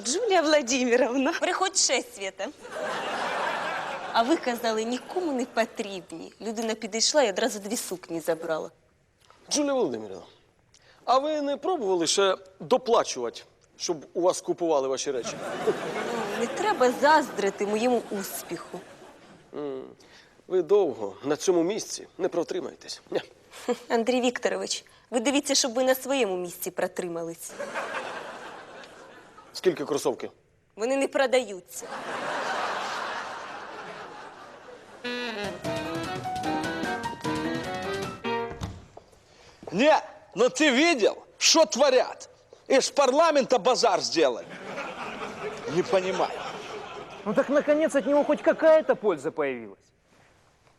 Джулія Владимировна. Приходь ще, Свята. А ви казали, нікому не потрібні. Людина підійшла і одразу дві сукні забрала. Джулія Володимирівна, а ви не пробували ще доплачувати, щоб у вас купували ваші речі? Ну, Не треба заздрити моєму успіху. Ви довго на цьому місці не протримаєтесь. Андрій Вікторович, ви дивіться, щоб ви на своєму місці протримались. Скільки кросовки? Вони не продаються. Не, но ты видел, что творят? Из парламента базар сделали. Не понимаю. Ну так наконец от него хоть какая-то польза появилась.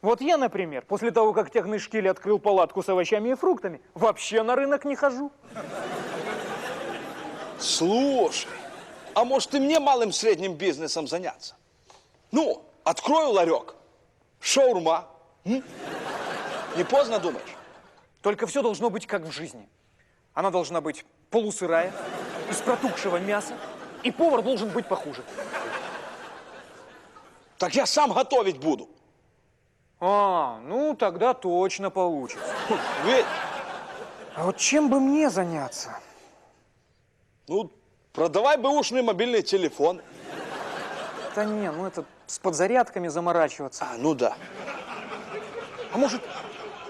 Вот я, например, после того, как техный штиль открыл палатку с овощами и фруктами, вообще на рынок не хожу. Слушай, а может и мне малым средним бизнесом заняться? Ну, открою ларек. Шаурма. М? Не поздно думаешь? Только все должно быть как в жизни. Она должна быть полусырая, из протухшего мяса, и повар должен быть похуже. Так я сам готовить буду. А, ну тогда точно получится. Ведь, А вот чем бы мне заняться? ну, продавай бэушный мобильный телефон. Да не, ну это с подзарядками заморачиваться. А, ну да. А может,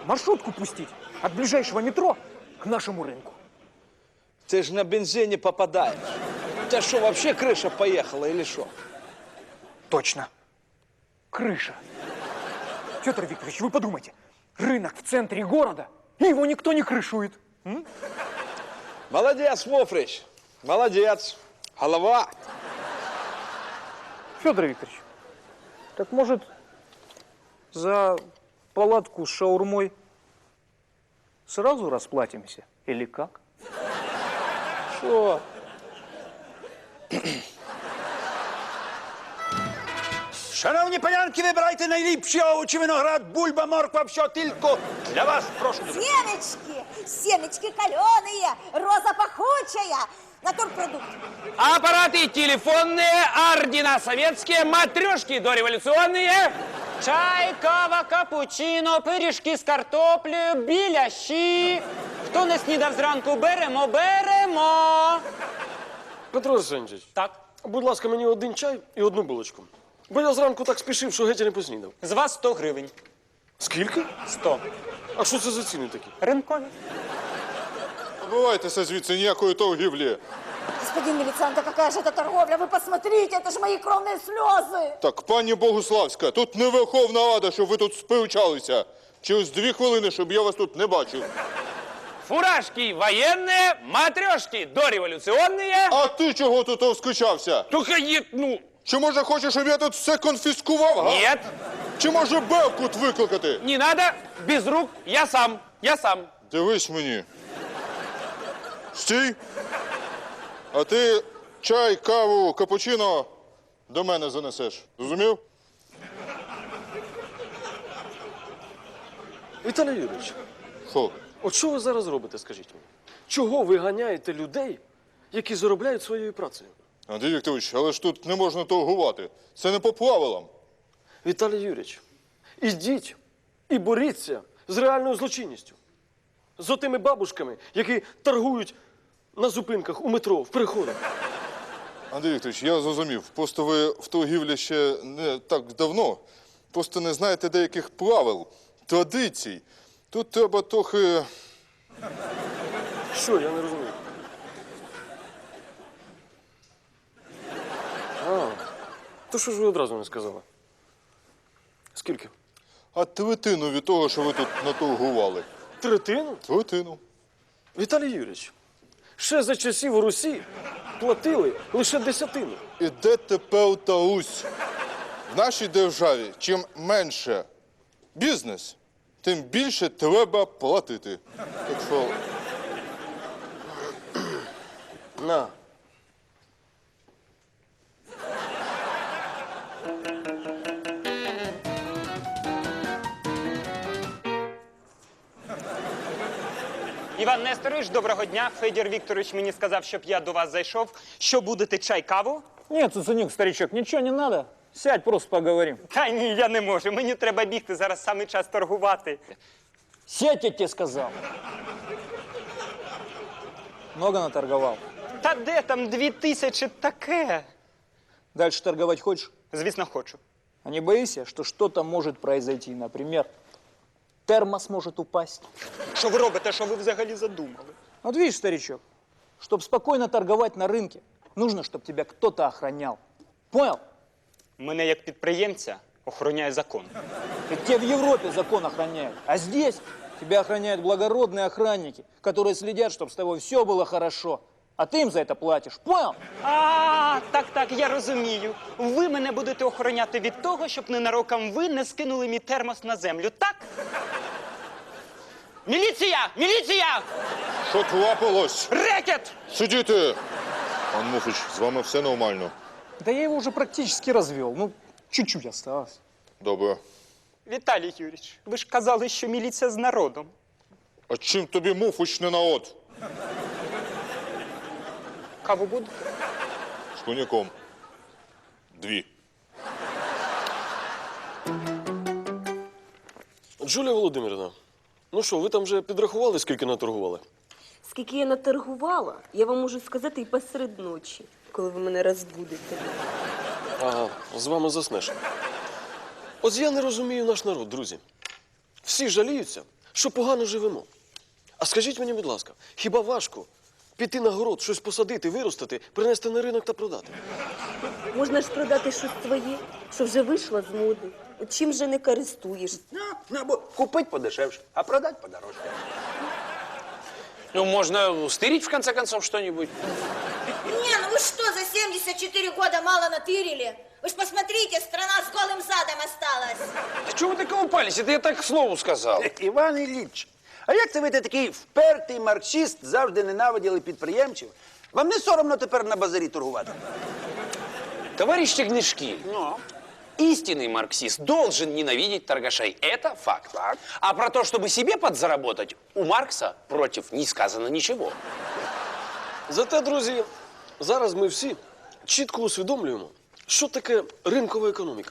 маршрутку пустить от ближайшего метро к нашему рынку? Ты же на бензине попадаешь. У тебя что, вообще крыша поехала или что? Точно. Крыша. Петр Викторович, вы подумайте. Рынок в центре города, и его никто не крышует. Молодец, Мофрич. Молодец. Голова. Федор Викторович, так может за палатку с шаурмой сразу расплатимся? Или как? Что? Шановні панянки, вибирайте найліпші овочі, виноград, бульба, морква, все тільки для вас. Прошу. Семечки, семечки каленые, роза пахучая, натурпродукт. Аппараты телефонные, ордена советские, матрешки дореволюционные. Чай, кава, капучино, пиріжки з картоплею, біляші. Хто не снідав зранку, беремо, беремо. Петро Арсеньович, Так, будь ласка, мені один чай і одну булочку. Бо я зранку так спішив, що геть і не поснідав. з вас 100 гривень. Скільки? 100. А що це за ціни такі? Ринкові. Бувайтеся звідси ніякої торгівлі. Господин милиционер, да какая же это торговля? Вы посмотрите, это же мои кровные слезы. Так, пані Богуславська, тут не Верховна Рада, щоб ви тут сперечалися. Через дві хвилини, щоб я вас тут не бачив. Фуражки военные, матрешки дореволюционные. А ти чого тут розкричався? Только е- ну, Чи може хочеш, щоб я тут все конфіскував? Га? нет, Чи може Беркут викликати? не надо, без рук, я сам, я сам. Дивись мені. Стій. А ти чай, каву, капучино до мене занесеш. Зрозумів? Віталій Юрійович, Що? от що ви зараз робите, скажіть мені? Чого ви ганяєте людей, які заробляють своєю працею? Андрій Вікторович, але ж тут не можна торгувати. Це не по правилам. Віталій Юрійович, ідіть і боріться з реальною злочинністю. З отими бабушками, які торгують на зупинках у метро, в переходах. Андрій Вікторович, я зрозумів. Просто ви в торгівлі ще не так давно. Просто не знаєте деяких правил, традицій. Тут треба трохи. Що, я не розумію. А, то що ж ви одразу не сказали? Скільки? А третину від того, що ви тут наторгували. Третину? Третину. Віталій Юрійович, ще за часів Русі платили лише десятину. І де тепер та Русь? В нашій державі чим менше бізнес, тим більше треба платити. Так що На. Іван Несторович, доброго дня. Федір Вікторович мені сказав, щоб я до вас зайшов. Що будете чай, каву? Нет, Цуценюк, старичок, ничего не надо. Сядь, просто поговорим. Та ні, я не можу. Мені треба бігти, зараз саме час торгувати. Сядь, я тебе сказал. Много наторговал. Та де там дві тисячі таке? Дальше торговать хочешь? Звісно, хочу. А не боишься, что что-то может произойти? Например, термос может упасть. Що ви робите, що ви взагалі задумали? Вот видишь, старичок, чтобы спокойно торговать на рынке, нужно, чтобы тебя кто-то охранял. Понял? Мене як підприємця охороняє закон. Это тебя в Европе закон охраняет. А здесь тебя охраняют благородные охранники, которые следят, чтобы с тобой все было хорошо. А ты им за это платишь. Понял? А, так, так, я розумію. Ви мене будете охороняти від того, щоб ненароком ви не скинули мій термос на землю, так? Міліція! Міліція! Що трапилось? Рекет! Сидіти! Пан Муфич, з вами все нормально. Да я его уже практически развел. Ну, чуть-чуть осталось. Добре. Віталій Юрійович, ви ж казали, що міліція з народом. А чим тобі Муфич не народ? Каву будете? З коньяком. Дві. Джулія Володимирівна, ну що, ви там вже підрахували, скільки наторгували? Скільки я наторгувала, я вам можу сказати і посеред ночі, коли ви мене розбудите. Ага, з вами заснеш. От я не розумію наш народ, друзі. Всі жаліються, що погано живемо. А скажіть мені, будь ласка, хіба важко піти на город, щось посадити, виростити, принести на ринок та продати? Можна ж продати щось своє, що вже вийшло з моди. От чим же не користуєшся? Ну, ну, або купить подешевше, а продать подорожче. Ну, можно стырить, в конце концов, что-нибудь. Не, ну вы что, за 74 года мало натырили? Вы ж посмотрите, страна с голым задом осталась. Да чего вы так упались? Это я так к слову сказал. Іван Ілліч, а як це ви такий впертий марксист, завжди ненавиділи підприємців? Вам не соромно тепер на базарі торгувати? Товарищ Тягнишкиль, Ну, истинный марксист должен ненавидеть торгашей. Это факт. А про то, чтобы себе подзаработать, у Маркса против не сказано ничего. Зате, друзі, зараз ми всі чітко усвідомлюємо, що таке ринкова економіка.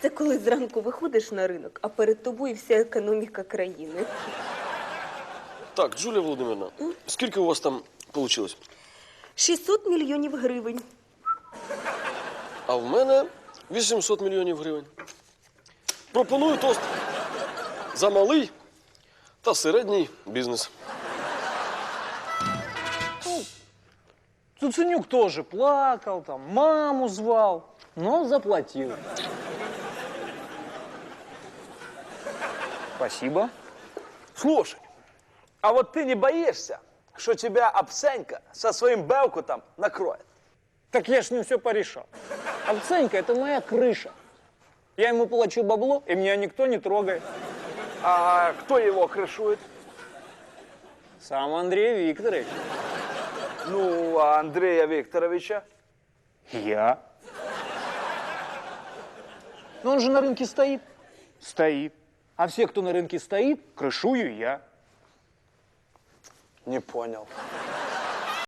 Це коли зранку виходиш на ринок, а перед тобою вся економіка країни. Так, Джулія Володимирівна, скільки у вас там вийшло? 600 мільйонів гривень. А в мене 800 мільйонів гривень. Пропоную тост за малий та середній бізнес. Цуценюк тоже плакал, там, маму звал, но заплатил. Спасибо. Слушай, а вот ты не боишься, что тебя Апсенька со своим Белкутом накроет? Так я ж ним все порешал. Овценька – это моя крыша. Я ему плачу бабло, и меня никто не трогает. А кто его крышует? Сам Андрей Викторович. Ну, а Андрея Викторовича? Я. Но он же на рынке стоит. Стоит. А все, кто на рынке стоит, крышую я. Не понял.